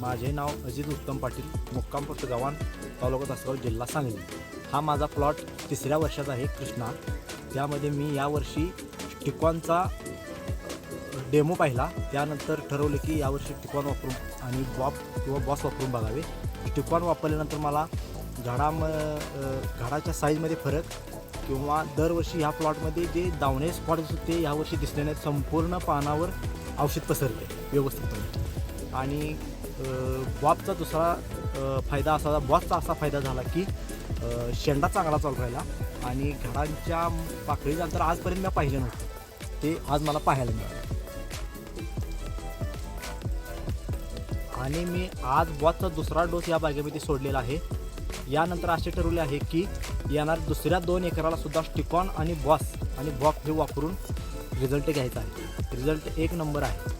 माझे नाव अजित उत्तम पाटील मुक्काम गव्हाण तालुका तासगाव जिल्हा सांगली. हा माझा प्लॉट तिसऱ्या वर्षाचा आहे कृष्णा. त्यामध्ये मी यावर्षी टिकॉनचा डेमो पाहिला. त्यानंतर ठरवलं की यावर्षी टिकॉन वापरून आणि बॉप किंवा बॉस वापरून बघावे. टिकॉन वापरल्यानंतर मला झाडाम झाडाच्या साईजमध्ये फरक किंवा दरवर्षी ह्या प्लॉटमध्ये जे दावणे स्पॉट दिसत ते यावर्षी दिसले नाहीत. संपूर्ण पानावर औषध पसरले व्यवस्थितपणे. आणि बॉबचा दुसरा फायदा असा बॉसचा असा फायदा झाला की शेंडा चांगला चालू राहिला आणि झाडांच्या पाकळीचं अंतर आजपर्यंत मी पाहिलं नव्हतं. ते आज मला पाहायला मिळालं. आणि मी आज बॉसचा दुसरा डोस या बागेमध्ये सोडलेला आहे. यानंतर असे ठरवले आहे की येणार दुसऱ्या दोन एकराला सुद्धा स्टिकॉन आणि बॉस आणि बॉक हे वापरून रिझल्ट घ्यायचा आहे. रिझल्ट एक नंबर आहे.